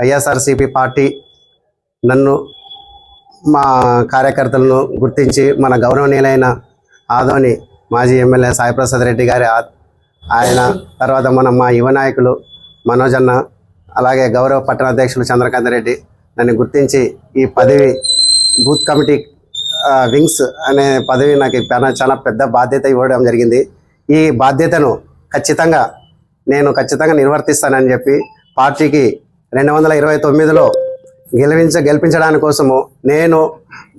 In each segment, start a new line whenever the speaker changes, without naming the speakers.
YSRCP party నన్ను మా కార్యకర్తలను గుర్తించి మన గౌరవనీయులైన ఆదోని మాజీ ఎమ్మెల్యే సాయిప్రసాద్ రెడ్డి గారి ఆయన తర్వాత మన మా యువ నాయకులు మనోజ్ అన్న అలాగే గౌరవ పట్టణ అధ్యక్షులు చంద్రకాంత్ రెడ్డి నన్ను గుర్తించి ఈ పదవి బూత్ కమిటీ వింగ్స్ అనే పదవి నాకు చాలా- చాలా పెద్ద బాధ్యత ఇవ్వడం జరిగింది. ఈ బాధ్యతను ఖచ్చితంగా నేను ఖచ్చితంగా నిర్వర్తిస్తానని చెప్పి పార్టీకి రెండు వందల ఇరవై తొమ్మిదిలో గెలిపించ గెలిపించడానికి కోసము నేను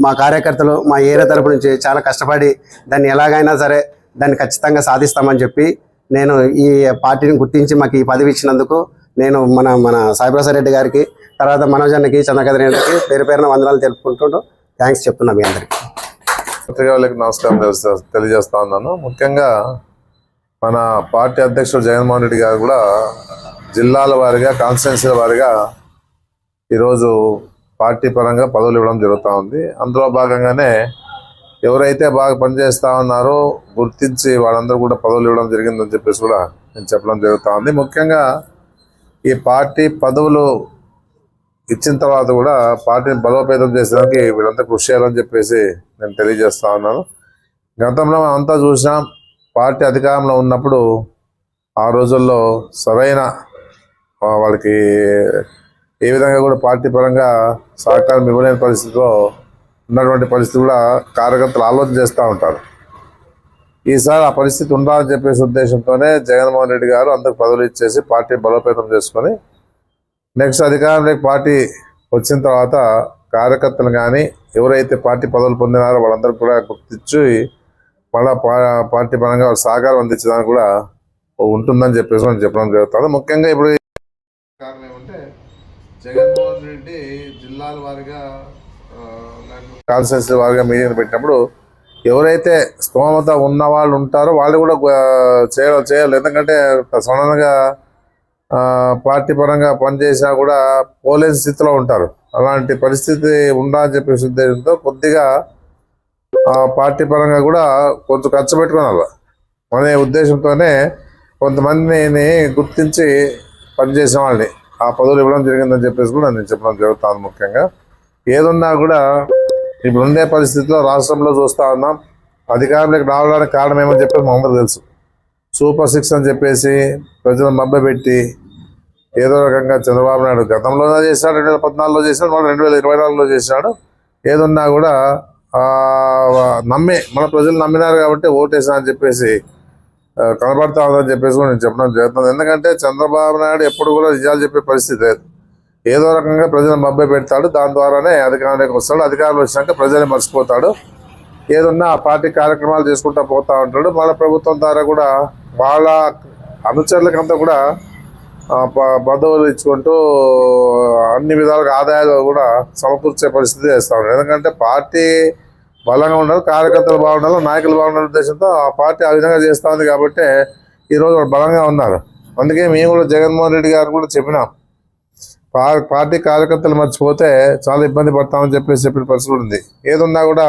మా కార్యకర్తలు మా ఏరియా తరపు నుంచి చాలా కష్టపడి దాన్ని ఎలాగైనా సరే దాన్ని ఖచ్చితంగా సాధిస్తామని చెప్పి నేను ఈ పార్టీని గుర్తించి మాకు ఈ పదవి ఇచ్చినందుకు నేను మన మన సాయిప్రసాద్ రెడ్డి గారికి తర్వాత మనోజన్కి చంద్రకాంత్ రెడ్డికి పేరు పేరున వందనాలు తెలుపుకుంటూ థ్యాంక్స్ చెప్తున్నా మీ అందరికీ.
పత్రికా వాళ్ళకి నమస్కారం తెలియజేస్తా ఉన్నాను. ముఖ్యంగా మన పార్టీ అధ్యక్షుడు జగన్మోహన్ రెడ్డి గారు కూడా జిల్లాల వారిగా కాన్స్టిట్యున్సీల వారిగా ఈరోజు పార్టీ పరంగా పదవులు ఇవ్వడం జరుగుతూ ఉంది. అందులో భాగంగానే ఎవరైతే బాగా పనిచేస్తా ఉన్నారో గుర్తించి వాళ్ళందరూ కూడా పదవులు ఇవ్వడం జరిగిందని చెప్పేసి కూడా నేను చెప్పడం జరుగుతూ ఉంది. ముఖ్యంగా ఈ పార్టీ పదవులు ఇచ్చిన తర్వాత కూడా పార్టీని బలోపేతం చేసేదానికి వీళ్ళంతా కృషి చేయాలని చెప్పేసి నేను తెలియజేస్తా ఉన్నాను. గతంలో మనం అంతా చూసినాం పార్టీ అధికారంలో ఉన్నప్పుడు ఆ రోజుల్లో సరైన వాళ్ళకి ఏ విధంగా కూడా పార్టీ పరంగా సహకారం ఇవ్వలేని పరిస్థితిలో ఉన్నటువంటి పరిస్థితి కూడా కార్యకర్తలు ఆలోచన చేస్తూ ఉంటారు. ఈసారి ఆ పరిస్థితి ఉండాలని చెప్పేసి ఉద్దేశంతోనే జగన్మోహన్ రెడ్డి గారు అందరికి పదవులు ఇచ్చేసి పార్టీ బలోపేతం చేసుకొని నెక్స్ట్ అధికారంలోకి పార్టీ వచ్చిన తర్వాత కార్యకర్తలు కానీ ఎవరైతే పార్టీ పదవులు పొందినారో వాళ్ళందరూ కూడా గుర్తించి మళ్ళా పా- పార్టీ పరంగా వాళ్ళ సహకారం అందించడానికి కూడా ఉంటుందని చెప్పేసి మనం చెప్పడం జరుగుతుంది. ముఖ్యంగా ఇప్పుడు జగన్మోహన్ రెడ్డి జిల్లాల వారిగా కాన్స్టిట్యూన్సీ వారిగా మీటింగ్ పెట్టినప్పుడు ఎవరైతే స్తోమత ఉన్న వాళ్ళు ఉంటారో వాళ్ళు కూడా చేయాలి చేయాలి. ఎందుకంటే సడన్గా పార్టీ పరంగా పనిచేసినా కూడా పోలేని స్థితిలో ఉంటారు. అలాంటి పరిస్థితి ఉండాలని చెప్పేసి ఉద్దేశంతో కొద్దిగా పార్టీ పరంగా కూడా కొంచెం ఖర్చు పెట్టుకున్నారు అనే ఉద్దేశంతోనే కొంతమందిని గుర్తించి పనిచేసిన వాళ్ళని. ఆ పదవులు ఇవ్వడం జరిగిందని చెప్పేసి కూడా నేను చెప్పడం జరుగుతుంది ముఖ్యంగా. ఏదున్నా కూడా ఇప్పుడు ఉండే పరిస్థితిలో రాష్ట్రంలో చూస్తా ఉన్నాం. అధికారంలోకి రావడానికి కారణం ఏమని చెప్పేసి మనందరూ తెలుసు. సూపర్ సిక్స్ అని చెప్పేసి ప్రజలను మభ్యపెట్టి ఏదో రకంగా చంద్రబాబు నాయుడు గతంలోనే చేశాడు రెండు వేల పద్నాలుగులో చేశాడు మళ్ళీ రెండు వేల ఇరవై నాలుగులో చేశాడు ఏదున్నా కూడా నమ్మే నమ్మి మన ప్రజలు నమ్మినారు కాబట్టి ఓటేసా అని చెప్పేసి కనబడతా ఉందని చెప్పేసి నేను చెప్పడం జరుగుతుంది. ఎందుకంటే చంద్రబాబు నాయుడు ఎప్పుడు కూడా నిజాలు చెప్పే పరిస్థితి లేదు. ఏదో రకంగా ప్రజలను మబ్బై పెడతాడు దాని ద్వారానే అధికారంలోకి వస్తాడు. అధికారంలో వచ్చినాక ప్రజల్ని మర్చిపోతాడు. ఏదన్నా ఆ పార్టీ కార్యక్రమాలు చేసుకుంటా పోతా ఉంటాడు. మన ప్రభుత్వం ద్వారా కూడా వాళ్ళ అనుచరులకంతా కూడా ఆ, ప- ఇచ్చుకుంటూ అన్ని విధాలుగా ఆదాయాలు కూడా సమకూర్చే పరిస్థితి చేస్తూ ఉంటాడు ఎందుకంటే పార్టీ బలంగా ఉండాలి కార్యకర్తలు బాగుండాలి నాయకులు బాగుండాలి ఉద్దేశంతో ఆ పార్టీ ఆ విధంగా చేస్తూ ఉంది కాబట్టి ఈరోజు వాళ్ళు బలంగా ఉన్నారు. అందుకే మేము కూడా జగన్మోహన్ రెడ్డి గారు కూడా చెప్పినాం. పార్టీ కార్యకర్తలు మర్చిపోతే చాలా ఇబ్బంది పడతామని చెప్పేసి చెప్పిన పరిస్థితి ఉంది. ఏదున్నా కూడా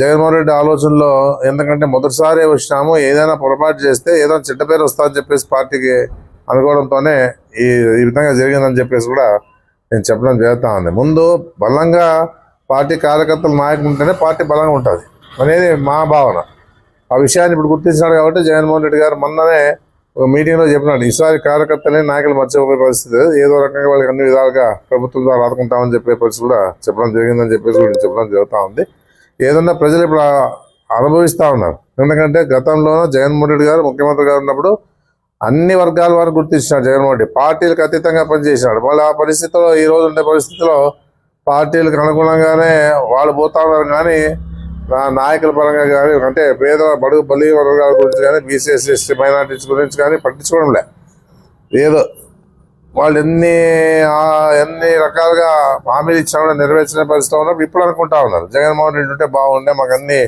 జగన్మోహన్ రెడ్డి ఆలోచనలో ఎందుకంటే మొదటిసారి వచ్చినాము ఏదైనా పొరపాటు చేస్తే ఏదైనా చెడ్డ పేరు వస్తుందని చెప్పేసి పార్టీకి అనుకోవడంతోనే ఈ ఈ విధంగా జరిగిందని చెప్పేసి కూడా నేను చెప్పడం జరుగుతా ఉంది. ముందు బలంగా పార్టీ కార్యకర్తలు నాయకులు ఉంటేనే పార్టీ బలంగా ఉంటుంది. అనేది మా భావన. ఆ విషయాన్ని ఇప్పుడు గుర్తించినాడు కాబట్టి జగన్మోహన్ రెడ్డి గారు మొన్ననే ఒక మీటింగ్లో చెప్పినాడు ఈసారి కార్యకర్తలే నాయకులు మర్చిపోయే పరిస్థితి ఏదో రకంగా వాళ్ళకి అన్ని విధాలుగా ప్రభుత్వం ద్వారా ఆదుకుంటామని చెప్పే పరిస్థితి కూడా చెప్పడం జరిగిందని చెప్పేసి కూడా చెప్పడం జరుగుతూ ఉంది. ఏదన్నా ప్రజలు ఇప్పుడు అనుభవిస్తూ ఉన్నారు. ఎందుకంటే గతంలోనూ జగన్మోహన్ రెడ్డి గారు ముఖ్యమంత్రి గారు ఉన్నప్పుడు అన్ని వర్గాల వారు గుర్తించినాడు జగన్మోహన్ రెడ్డి. పార్టీలకు అతీతంగా పనిచేసినాడు. మళ్ళీ ఆ పరిస్థితిలో ఈ రోజు ఉండే పరిస్థితిలో పార్టీలకు అనుగుణంగానే వాళ్ళు పోతా ఉన్నారు కానీ నా నాయకుల పరంగా కానీ అంటే పేద బడుగు బలి వర్గాల గురించి కానీ బీసీఎస్ ఎస్టీ మైనార్టీస్ గురించి కానీ పట్టించుకోవడం లే ఏదో వాళ్ళు ఎన్ని ఎన్ని రకాలుగా హామీలు ఇచ్చినా కూడా నెరవేర్చిన పరిస్థితి ఉన్నప్పుడు ఇప్పుడు అనుకుంటా ఉన్నారు. జగన్మోహన్ రెడ్డి ఉంటే బాగుండే మాకు అన్ని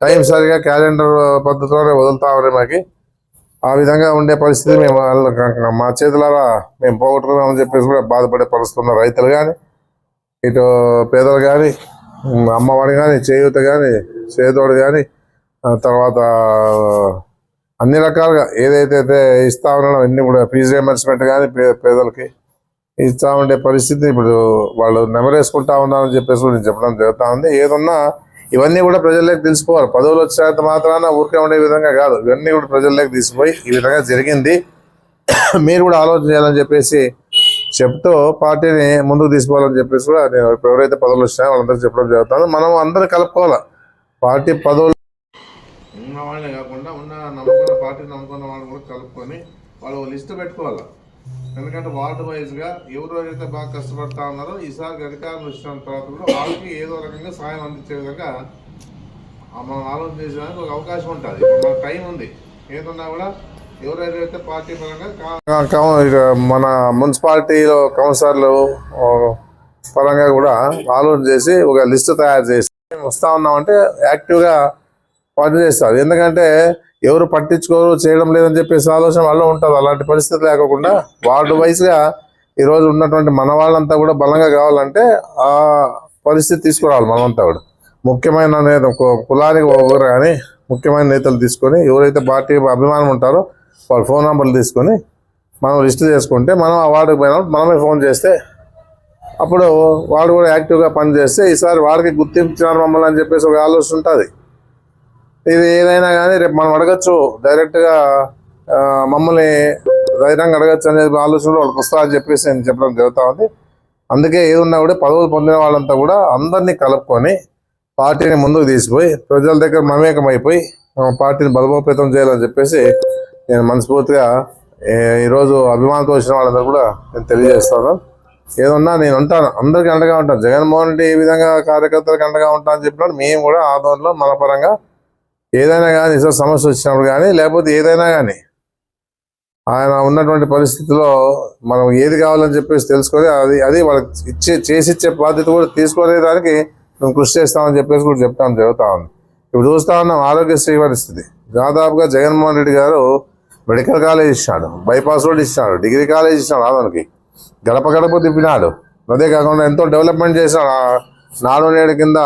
టైం సరిగా క్యాలెండర్ పద్ధతిలోనే వదులుతా ఉన్నాయి మాకు. ఆ విధంగా ఉండే పరిస్థితి మేము మా చేతులారా మేము పోగొట్టుకున్నామని చెప్పేసి కూడా బాధపడే పరిస్థితి ఉన్న రైతులు కానీ ఇటు పేదలు కానీ అమ్మవాడు కానీ చేయూత కానీ చేదోడు కానీ తర్వాత అన్ని రకాలుగా ఏదైతే అయితే ఇస్తా ఉన్నాడో అన్ని కూడా ఫీజు రియంబర్స్మెంట్ కానీ పే పేదలకి ఇస్తా ఉండే పరిస్థితి ఇప్పుడు వాళ్ళు నెమరేసుకుంటా ఉన్నారని చెప్పేసి నేను చెప్పడం జరుగుతా ఉంది. ఏదన్నా ఇవన్నీ కూడా ప్రజల్లోకి తెలిసిపోవాలి. పదవులు వచ్చేంత మాత్రాన ఊరికే ఉండే విధంగా కాదు. ఇవన్నీ కూడా ప్రజల్లోకి తీసిపోయి ఈ విధంగా జరిగింది. మీరు కూడా ఆలోచన చేయాలని చెప్పేసి చెప్తూ పార్టీని ముందుకు తీసుకోవాలని చెప్పేసి కూడా నేను ఎవరైతే పదవులు వచ్చినా వాళ్ళందరికీ చెప్పడం జరుగుతుంది. మనం అందరూ కలుపుకోవాలి? పార్టీ పదవులు ఉన్న వాళ్ళే కాకుండా ఉన్న నమ్ముకున్న పార్టీ నమ్ముకున్న వాళ్ళని కూడా కలుపుకొని వాళ్ళు లిస్ట్ పెట్టుకోవాలి? ఎందుకంటే వార్డు వైజ్గా ఎవరు అయితే బాగా కష్టపడతా ఉన్నారో ఈసారి అధికారం వచ్చిన తర్వాత కూడా వాళ్ళకి ఏదో రకంగా సాయం అందించే విధంగా మనం ఆలోచన చేసేదానికి ఒక అవకాశం ఉంటుంది. ఇప్పుడు మన టైం ఉంది. ఏదన్నా కూడా ఎవరైతే పార్టీ పరంగా మన మున్సిపాలిటీలో కౌన్సిలర్లు పరంగా కూడా ఆలోచన చేసి ఒక లిస్ట్ తయారు చేసి వస్తా ఉన్నామంటే యాక్టివ్గా పని చేస్తారు ఎందుకంటే ఎవరు పట్టించుకోరు చేయడం లేదని చెప్పేసి ఆలోచన వాళ్ళు ఉంటుంది. అలాంటి పరిస్థితి లేకుండా వార్డు వైజ్గా ఈరోజు ఉన్నటువంటి మన వాళ్ళంతా కూడా బలంగా కావాలంటే ఆ పరిస్థితి తీసుకురావాలి మనమంతా కూడా. ముఖ్యమైన కులానికి ఒకరు కానీ ముఖ్యమైన నేతలు తీసుకొని ఎవరైతే పార్టీ అభిమానం ఉంటారో వాళ్ళ ఫోన్ నెంబర్లు తీసుకొని మనం లిస్ట్ చేసుకుంటే మనం ఆ వార్డుకు పోయినప్పుడు మనమే ఫోన్ చేస్తే అప్పుడు వాడు కూడా యాక్టివ్గా పనిచేస్తే ఈసారి వాడికి గుర్తించినారు మమ్మల్ని అని చెప్పేసి ఒక ఆలోచన ఉంటుంది. ఇది ఏదైనా కానీ రేపు మనం అడగచ్చు. డైరెక్ట్గా మమ్మల్ని ధైర్యంగా అడగచ్చు అనే ఆలోచనలో వాళ్ళకి పుస్తకాలు చెప్పేసి నేను చెప్పడం జరుగుతూ ఉంది. అందుకే ఏదున్నా కూడా పదవులు పొందిన వాళ్ళంతా కూడా అందరినీ కలుపుకొని పార్టీని ముందుకు తీసిపోయి ప్రజల దగ్గర మమేకమైపోయి అయిపోయి పార్టీని బలోపేతం చేయాలని చెప్పేసి నేను మనస్ఫూర్తిగా ఈరోజు అభిమానంతో వచ్చిన వాళ్ళందరూ కూడా నేను తెలియజేస్తాను. ఏదన్నా నేను ఉంటాను. అందరికీ అండగా ఉంటాను. జగన్మోహన్ రెడ్డి ఏ విధంగా కార్యకర్తలకు అండగా ఉంటా అని చెప్పినప్పుడు మేము కూడా ఆధ్వర్యంలో మన పరంగా ఏదైనా కానీ ఇసలు సమస్య వచ్చినప్పుడు కానీ లేకపోతే ఏదైనా కానీ ఆయన ఉన్నటువంటి పరిస్థితిలో మనం ఏది కావాలని చెప్పేసి తెలుసుకొని అది అది వాళ్ళకి ఇచ్చే చేసి ఇచ్చే బాధ్యత కూడా తీసుకునే దానికి మేము కృషి చేస్తామని చెప్పేసి కూడా చెప్తాం జరుగుతా ఉంది. ఇప్పుడు చూస్తా ఉన్నాం ఆరోగ్యశ్రీ పరిస్థితి. దాదాపుగా జగన్మోహన్ రెడ్డి గారు మెడికల్ కాలేజ్ ఇచ్చినాడు బైపాస్ రోడ్ ఇచ్చినాడు డిగ్రీ కాలేజ్ ఇచ్చినాడు ఆదోనికి గడప గడప తిప్పినాడు. అదే కాకుండా ఎంతో డెవలప్మెంట్ చేసినాడు నాలుగు నాడు నేడు కింద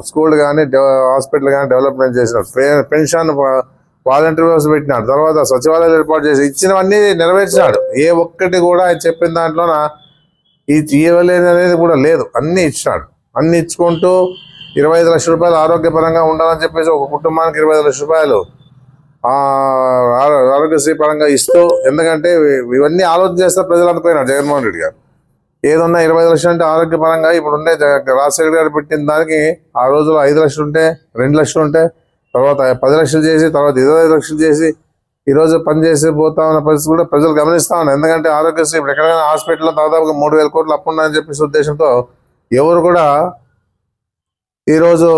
స్కూల్ కానీ హాస్పిటల్ కానీ డెవలప్మెంట్ చేసినాడు పె- పెన్షన్ వాలంటీర్ వ్యవస్థ పెట్టినాడు. తర్వాత సచివాలయాలు ఏర్పాటు చేసి ఇచ్చినవన్నీ నెరవేర్చినాడు. ఏ ఒక్కటి కూడా చెప్పిన దాంట్లోన ఈ ఇవ్వలేదు అనేది కూడా లేదు. అన్నీ ఇచ్చినాడు. అన్ని ఇచ్చుకుంటూ ఇరవై ఐదు లక్షల రూపాయలు ఆరోగ్యపరంగా ఉండాలని చెప్పేసి ఒక కుటుంబానికి ఇరవై ఐదు లక్షల రూపాయలు ఆరోగ్యశ్రీ పరంగా ఇస్తూ ఎందుకంటే ఇవన్నీ ఆలోచన చేస్తే ప్రజలు అనుకున్నారు జగన్మోహన్ రెడ్డి గారు. ఏదన్నా ఇరవై ఐదు లక్షలు అంటే ఆరోగ్యపరంగా ఇప్పుడు ఉండే రాజశేఖర్ గారు పెట్టిన దానికి ఆ రోజుల్లో ఐదు లక్షలు ఉంటే రెండు లక్షలు ఉంటే తర్వాత పది లక్షలు చేసి తర్వాత ఇరవై ఐదు లక్షలు చేసి ఈ రోజు పనిచేసి పోతా ఉన్న పరిస్థితి కూడా ప్రజలు గమనిస్తా ఉన్నారు. ఎందుకంటే ఆరోగ్యశ్రీ ఇప్పుడు ఎక్కడైనా హాస్పిటల్లో దాదాపుగా మూడు వేల కోట్లు అప్పు ఉన్నాయని చెప్పేసి ఉద్దేశంతో ఎవరు కూడా ఈరోజు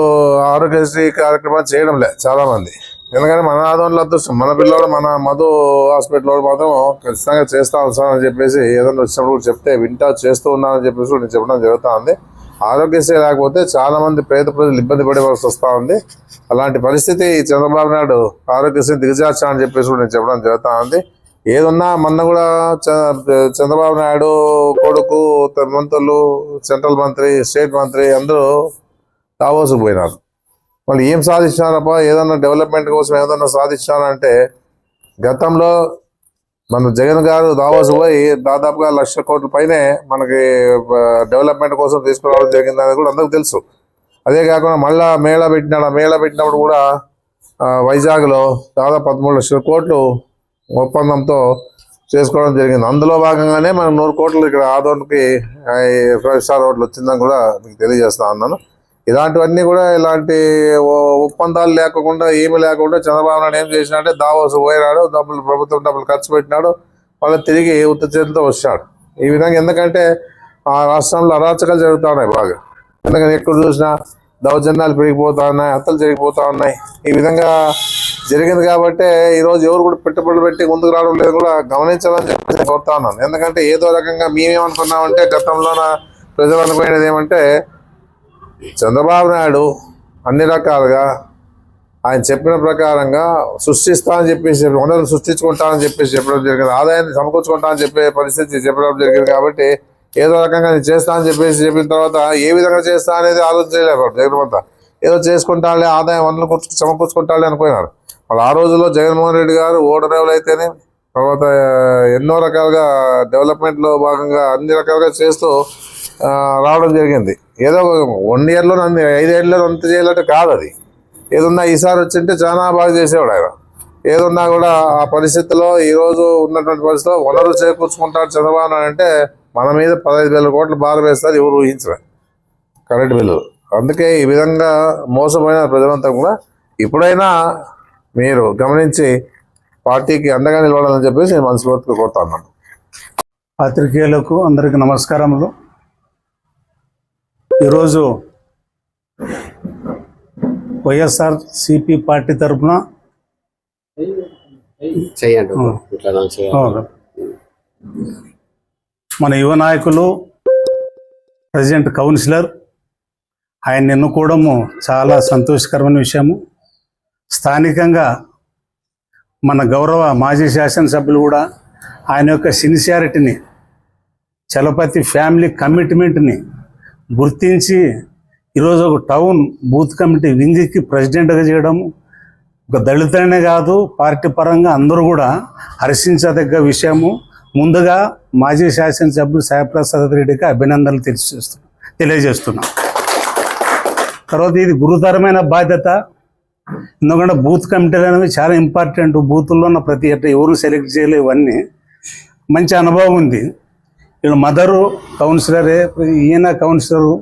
ఆరోగ్యశ్రీ కార్యక్రమాలు చేయడం లే చాలా మంది ఎందుకంటే మన ఆదోళనలో అదృష్టం. మన పిల్లవాడు మన మధు హాస్పిటల్ వాడు మాత్రం ఖచ్చితంగా చేస్తా సార్ అని చెప్పేసి ఏదైనా వచ్చినప్పుడు చెప్తే వింటా చేస్తూ ఉన్నానని చెప్పేసి నేను చెప్పడం జరుగుతూ ఉంది. ఆరోగ్యశ్రీ లేకపోతే చాలా మంది పేద ప్రజలు ఇబ్బంది పడవలసి వస్తూ ఉంది. అలాంటి పరిస్థితి చంద్రబాబు నాయుడు ఆరోగ్యశ్రీ దిగజార్చా అని చెప్పేసి నేను చెప్పడం జరుగుతూ ఉంది. ఏదున్నా మొన్న కూడా చంద్రబాబు నాయుడు కొడుకు మంత్రులు సెంట్రల్ మంత్రి స్టేట్ మంత్రి అందరూ దావోసుకు పోయినారు. వాళ్ళు ఏం సాధించినారప్ప ఏదన్నా డెవలప్మెంట్ కోసం ఏదన్నా సాధించినారంటే గతంలో మన జగన్ గారు దావాసు పోయి దాదాపుగా లక్ష కోట్ల పైనే మనకి డెవలప్మెంట్ కోసం తీసుకురావడం జరిగింది అనేది కూడా అందరికీ తెలుసు. అదే కాకుండా మళ్ళా మేళా పెట్టినాడు. ఆ మేళా పెట్టినప్పుడు కూడా వైజాగ్లో దాదాపు పదమూడు లక్షల కోట్లు ఒప్పందంతో చేసుకోవడం జరిగింది. అందులో భాగంగానే మనం నూరు కోట్లు ఇక్కడ ఆదోన్కి ఫైవ్ స్టార్ రోడ్లు వచ్చిందని కూడా మీకు తెలియజేస్తా ఉన్నాను. ఇలాంటివన్నీ కూడా ఇలాంటి ఒప్పందాలు లేకుండా ఏమి లేకుండా చంద్రబాబు నాయుడు ఏం చేసినాడంటే దావోస్ పోయినాడు డబ్బులు ప్రభుత్వం డబ్బులు ఖర్చు పెట్టినాడు వాళ్ళు తిరిగి ఉత్తచేతితో వచ్చాడు ఈ విధంగా ఎందుకంటే ఆ రాష్ట్రంలో అరాచకాలు జరుగుతున్నాయి బాగా. ఎందుకంటే ఎక్కడ చూసినా దౌర్జన్యాలు పెరిగిపోతా ఉన్నాయి హత్యలు జరిగిపోతా ఉన్నాయి. ఈ విధంగా జరిగింది కాబట్టి ఈరోజు ఎవరు కూడా పెట్టుబడులు పెట్టి ముందుకు రావడం లేదు కూడా గమనించాలని చెప్పి కోరుతా ఉన్నాను. ఎందుకంటే ఏదో రకంగా మేమేమనుకున్నామంటే గతంలోన ప్రజలు అనుకునేది ఏమంటే చంద్రబాబు నాయుడు అన్ని రకాలుగా ఆయన చెప్పిన ప్రకారంగా సృష్టిస్తా అని చెప్పేసి వనరులు సృష్టించుకుంటా అని చెప్పేసి చెప్పడం జరిగింది. ఆదాయాన్ని సమకూర్చుకుంటా అని చెప్పే పరిస్థితి చెప్పడం జరిగింది కాబట్టి ఏదో రకంగా నేను చేస్తా అని చెప్పేసి చెప్పిన తర్వాత ఏ విధంగా చేస్తా అనేది ఆలోచించలేదు జగన్మంతా ఏదో చేసుకుంటాలే ఆదాయం వనరులు కూర్చు సమకూర్చుకుంటాలే అనుకున్నారు వాళ్ళు ఆ రోజుల్లో జగన్మోహన్ రెడ్డి గారు ఓడరేవులు అయితేనే తర్వాత ఎన్నో రకాలుగా డెవలప్మెంట్లో భాగంగా అన్ని రకాలుగా చేస్తూ రావడం జరిగింది. ఏదో వన్ ఇయర్లో నన్ను ఐదేళ్ళలో అంత చేయాలంటే కాదు అది. ఏదున్నా ఈసారి వచ్చింటే చాలా బాగా చేసేవాడు ఆయన. ఏదున్నా కూడా ఆ పరిస్థితిలో ఈ రోజు ఉన్నటువంటి పరిస్థితిలో వనరు చేకూర్చుకుంటాడు చంద్రబాబు అంటే మన మీద పదహైదు వేల కోట్లు భారం వేస్తారు ఎవరు ఊహించరు. Current bill. అందుకే ఈ విధంగా మోసపోయిన ప్రజలంతా కూడా ఇప్పుడైనా మీరు గమనించి పార్టీకి అండగా నిలవడాలని చెప్పేసి నేను మనస్ఫూర్తిగా కోరుతున్నాను
పాత్రికేయులకు అందరికీ నమస్కారములు. ఈరోజు వైఎస్ఆర్ సిపి పార్టీ తరఫున. మన యువ నాయకులు ప్రజెంట్ కౌన్సిలర్ ఆయన ఎన్నుకోవడము చాలా సంతోషకరమైన విషయము. స్థానికంగా మన గౌరవ మాజీ శాసనసభ్యులు కూడా ఆయన యొక్క సిన్సియారిటీని చలపతి ఫ్యామిలీ కమిట్మెంట్ని గుర్తించి ఈరోజు ఒక టౌన్ బూత్ కమిటీ వింగికి ప్రెసిడెంట్గా చేయడం ఒక దళితులనే కాదు పార్టీ పరంగా అందరూ కూడా హర్షించదగ్గ విషయము. ముందుగా మాజీ శాసనసభ్యులు సాయిప్రసాద్ రెడ్డికి అభినందనలు తెలియజేస్తున్నాం తెలియజేస్తున్నాం. తర్వాత ఇది గురుతరమైన బాధ్యత. ఎందుకంటే బూత్ కమిటీలు అనేవి చాలా ఇంపార్టెంట్. బూతుల్లో ఉన్న ప్రతి ఎవరు సెలెక్ట్ చేయలేవన్నీ మంచి అనుభవం ఉంది. వీళ్ళ మదరు కౌన్సిలరే ఈయన కౌన్సిలరు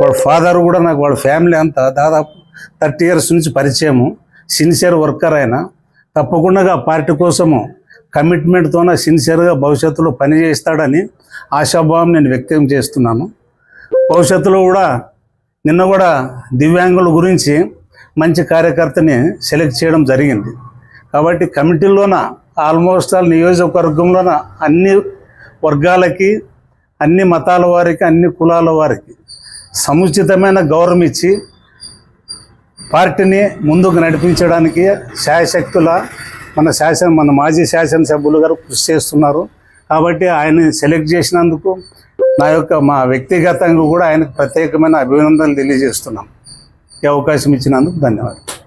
వాళ్ళ ఫాదర్ కూడా నాకు వాళ్ళ ఫ్యామిలీ అంతా దాదాపు థర్టీ ఇయర్స్ నుంచి పరిచయము. సిన్సియర్ వర్కర్ ఆయన. తప్పకుండా పార్టీ కోసము కమిట్మెంట్తోన సిన్సియర్గా భవిష్యత్తులో పనిచేస్తాడని ఆశాభావం నేను వ్యక్తం చేస్తున్నాను. భవిష్యత్తులో కూడా నిన్న కూడా దివ్యాంగుల గురించి మంచి కార్యకర్తని సెలెక్ట్ చేయడం జరిగింది. కాబట్టి కమిటీలోన ఆల్మోస్ట్ ఆల్ నియోజకవర్గంలోన అన్ని వర్గాలకి అన్ని మతాల వారికి అన్ని కులాల వారికి సముచితమైన గౌరవం ఇచ్చి పార్టీని ముందుకు నడిపించడానికి శాయశక్తుల మన శాసన మన మాజీ శాసనసభ్యులు గారు కృషి చేస్తున్నారు. కాబట్టి ఆయన సెలెక్ట్ చేసినందుకు నా యొక్క మా వ్యక్తిగతంగా కూడా ఆయనకు ప్రత్యేకమైన అభినందనలు తెలియజేస్తున్నాం. ఈ అవకాశం ఇచ్చినందుకు ధన్యవాదాలు.